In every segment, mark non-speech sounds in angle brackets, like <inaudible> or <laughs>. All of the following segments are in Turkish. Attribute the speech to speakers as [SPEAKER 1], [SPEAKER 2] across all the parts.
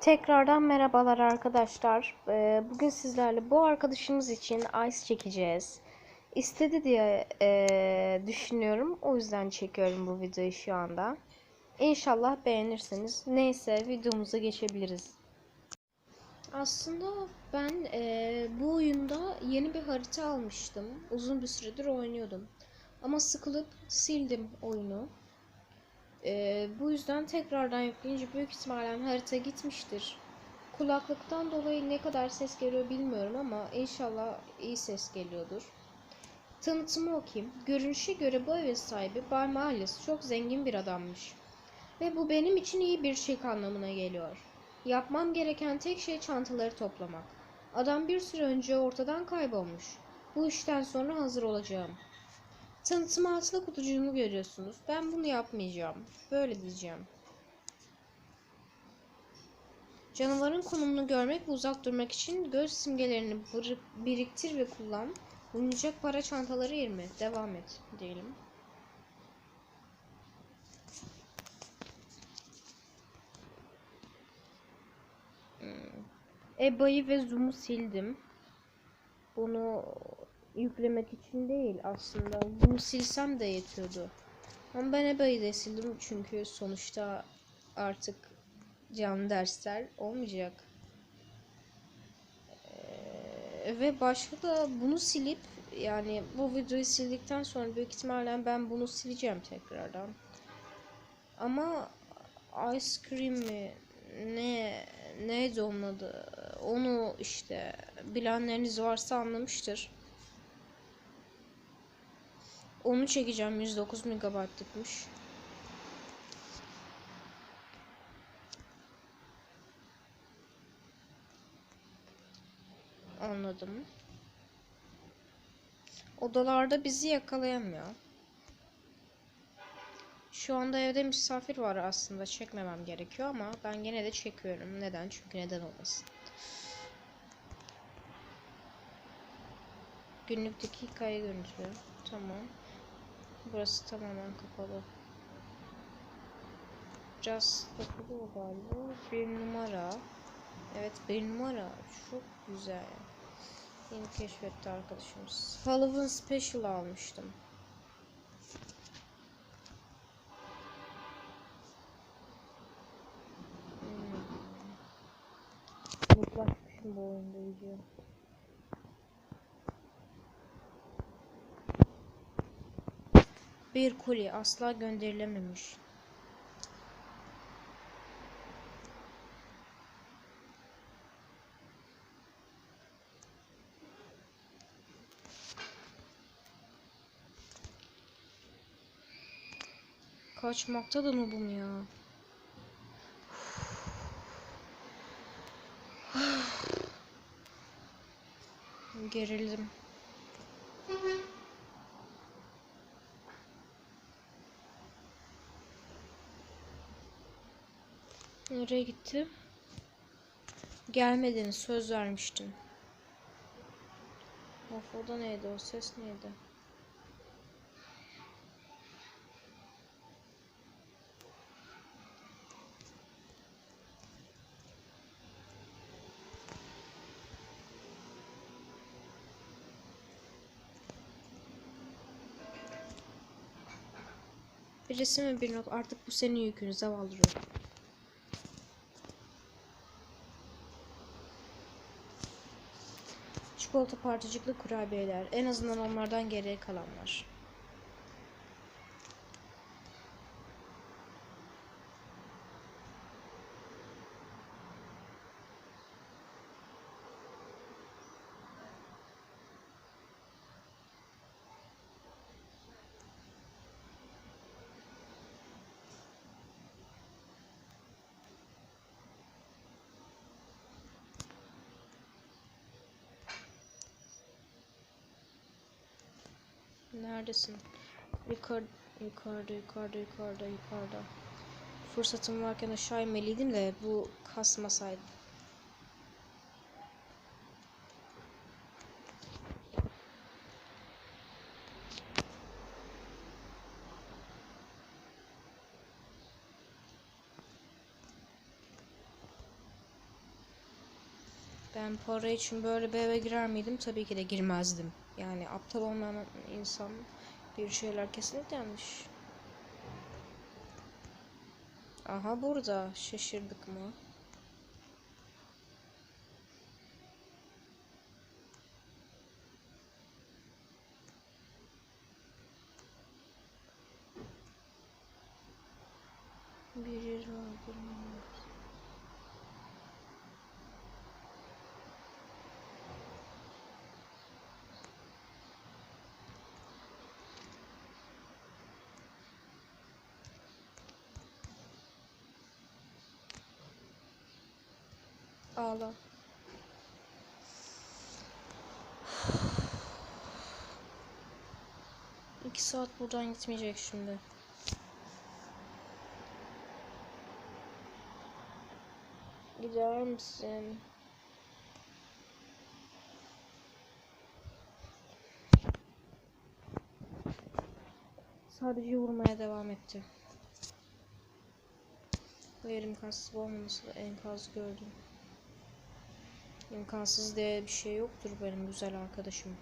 [SPEAKER 1] Tekrardan merhabalar arkadaşlar. Ee, Bugün sizlerle bu arkadaşımız için ice çekeceğiz. İstedi diye ee, düşünüyorum. O yüzden çekiyorum bu videoyu şu anda. İnşallah beğenirsiniz. Neyse videomuza geçebiliriz. Aslında ben ee, bu oyunda yeni bir harita almıştım. Uzun bir süredir oynuyordum. Ama sıkılıp sildim oyunu. Ee, bu yüzden tekrardan yükleyince büyük ihtimalle harita gitmiştir. Kulaklıktan dolayı ne kadar ses geliyor bilmiyorum ama inşallah iyi ses geliyordur. Tanıtımı okuyayım. Görünüşe göre bu evin sahibi Bay Miles çok zengin bir adammış. Ve bu benim için iyi bir şey anlamına geliyor. Yapmam gereken tek şey çantaları toplamak. Adam bir süre önce ortadan kaybolmuş. Bu işten sonra hazır olacağım. Tanıtım altında kutucuğumu görüyorsunuz. Ben bunu yapmayacağım. Böyle diyeceğim. Canavarın konumunu görmek ve uzak durmak için göz simgelerini bir- biriktir ve kullan. Bulunacak para çantaları 20. Devam et diyelim. Hmm. EBA'yı ve Zoom'u sildim. Bunu yüklemek için değil aslında. Bunu silsem de yetiyordu. Ama ben EBA'yı da sildim çünkü sonuçta artık canlı dersler olmayacak. Ee, ve başka da bunu silip yani bu videoyu sildikten sonra büyük ihtimalle ben bunu sileceğim tekrardan. Ama Ice Cream mi ne neydi onun adı onu işte bilenleriniz varsa anlamıştır. Onu çekeceğim 109 megabaytlıkmış. Anladım. Odalarda bizi yakalayamıyor. Şu anda evde misafir var aslında çekmemem gerekiyor ama ben gene de çekiyorum. Neden? Çünkü neden olmasın. Günlük dakikayı görüntülüyor. Tamam. Burası tamamen kapalı. Biraz kapalı o galiba. Bir numara. Evet bir numara. Çok güzel. Yeni keşfetti arkadaşımız. Halloween Special almıştım. Hmm. Mutlaşmışım bu oyunda iyice. Bir koli asla gönderilememiş. Kaçmakta da noobum ya. <sighs> <sighs> <sighs> Gerildim. Nereye gitti? Gelmediğini söz vermiştin. Of o da neydi o ses neydi? Birisi mi bir not artık bu senin yükün zavallı. Çikolata parçacıklı kurabiyeler. En azından onlardan geriye kalanlar. Neredesin? Yukarı, yukarıda, yukarıda, yukarıda, yukarıda. Fırsatım varken aşağı inmeliydim de bu kasmasaydı. Ben para için böyle bir eve girer miydim? Tabii ki de girmezdim. Yani aptal olmayan insan bir şeyler kesinlikle yanlış. Aha burada. Şaşırdık mı? Bir yer Ağla. İki saat buradan gitmeyecek şimdi. Gider misin? Sadece vurmaya devam etti. Bu yer imkansız olmaması da enkaz gördüm. İmkansız diye bir şey yoktur benim güzel arkadaşım.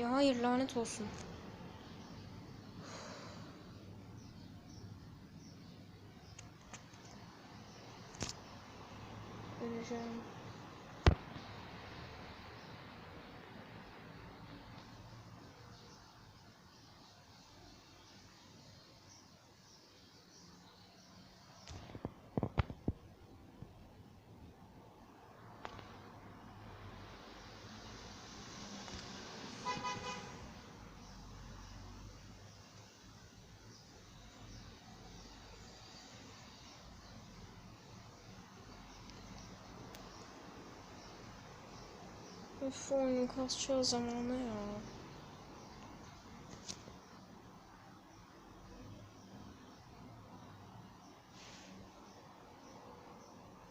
[SPEAKER 1] Ya hayır lanet olsun. Öleceğim. Öf oyunun kasacağı zamanı ya.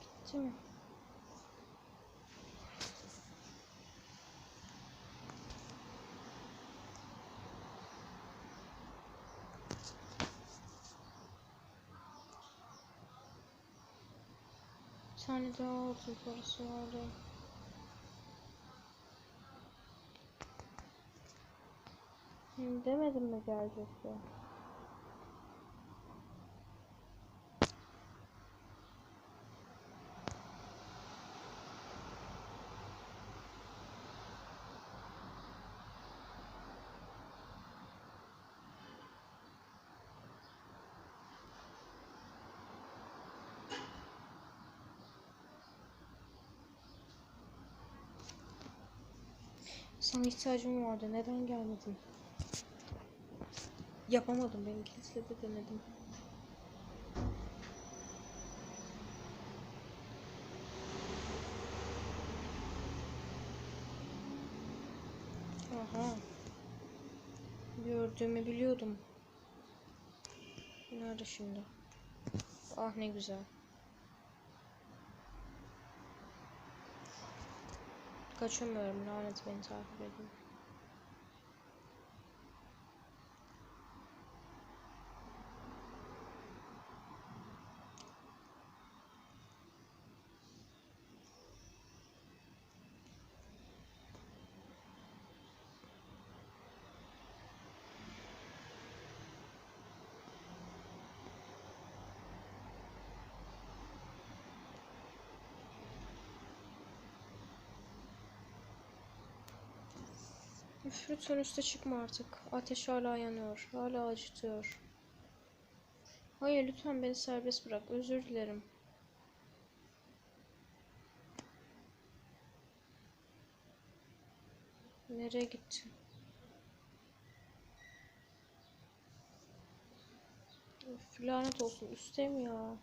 [SPEAKER 1] Gitti mi? Bir tane daha altın parası vardı. Hı, Demedim mi gelecekti? Sana ihtiyacım vardı. Neden gelmedin? Yapamadım. Ben İngilizce de denedim. Aha. Gördüğümü biliyordum. Nerede şimdi? Ah ne güzel. Kaçamıyorum. Lanet beni takip ediyor. Üf, lütfen çıkma artık. Ateş hala yanıyor. Hala acıtıyor. Hayır lütfen beni serbest bırak. Özür dilerim. Nereye gitti? Üf, lanet olsun. Üste mi ya?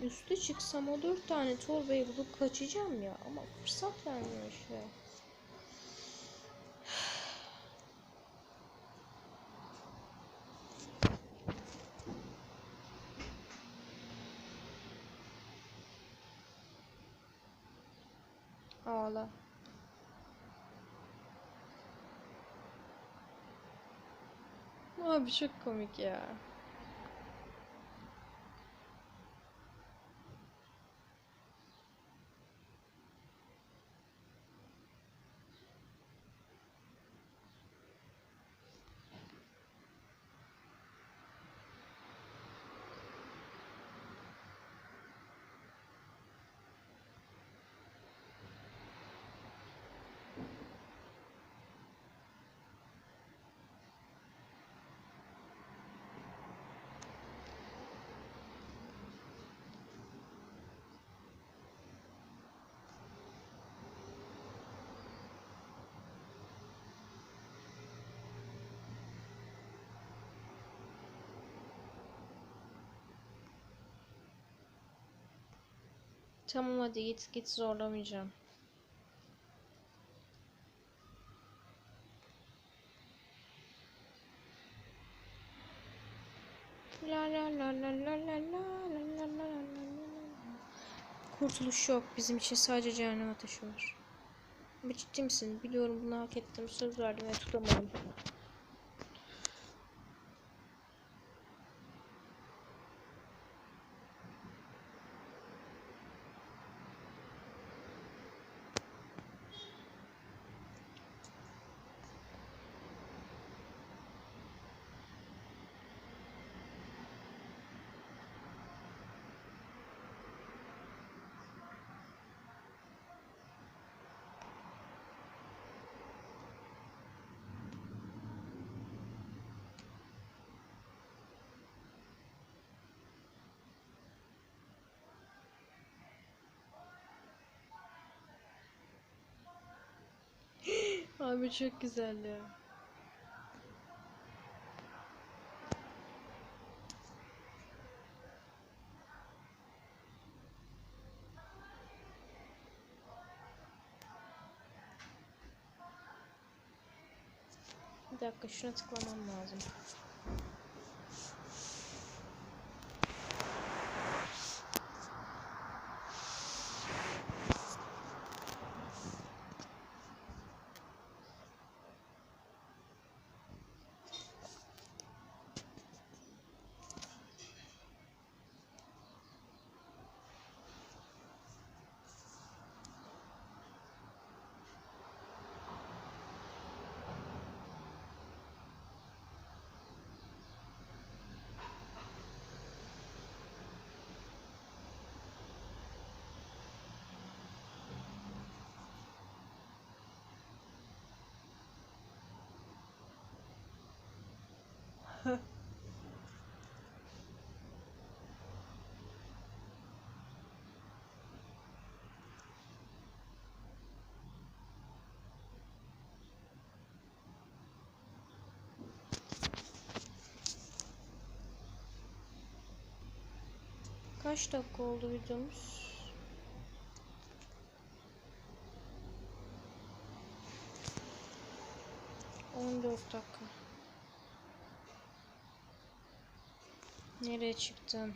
[SPEAKER 1] Üste çıksam o dört tane torbayı bulup kaçacağım ya. Ama fırsat vermiyor işte. Ağla. Abi çok komik ya. Tamam hadi git git zorlamayacağım. La la la la la la la la la la la Kurtuluş yok. Bizim için sadece cehennem ateşi var. Ciddi misin? Biliyorum bunu hak ettim. Söz verdim ve tutamadım. Abi çok güzel ya. Bir dakika şuna tıklamam lazım. Kaç dakika oldu videomuz? On dört dakika. nereye çıktım?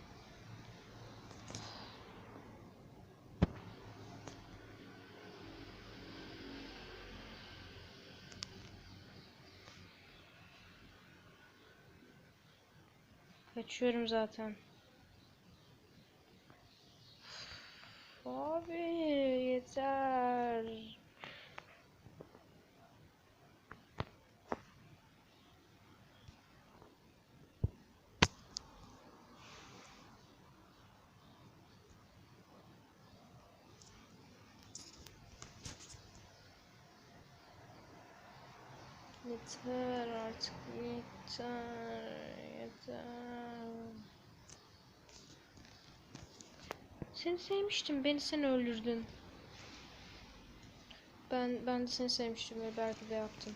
[SPEAKER 1] Kaçıyorum zaten. Abi yeter. Yeter artık yeter yeter. Seni sevmiştim beni sen öldürdün. Ben ben de seni sevmiştim ve belki de yaptım.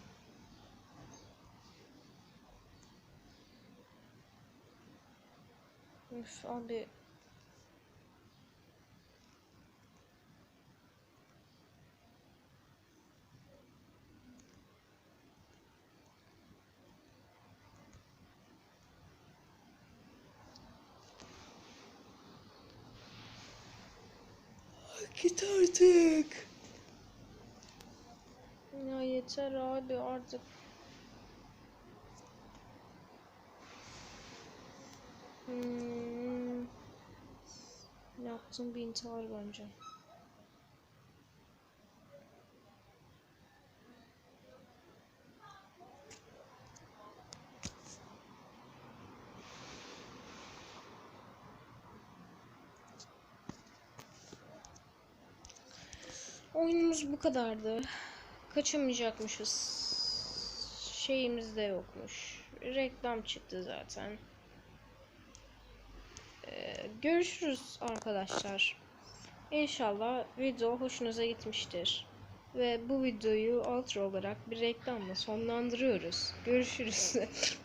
[SPEAKER 1] Üf abi. Git artık. Ya yeter abi artık. Hmm. Yaptığım bir intihar bence. Oyunumuz bu kadardı. Kaçamayacakmışız. Şeyimiz de yokmuş. Reklam çıktı zaten. Ee, görüşürüz arkadaşlar. İnşallah video hoşunuza gitmiştir. Ve bu videoyu outro olarak bir reklamla sonlandırıyoruz. Görüşürüz. <laughs>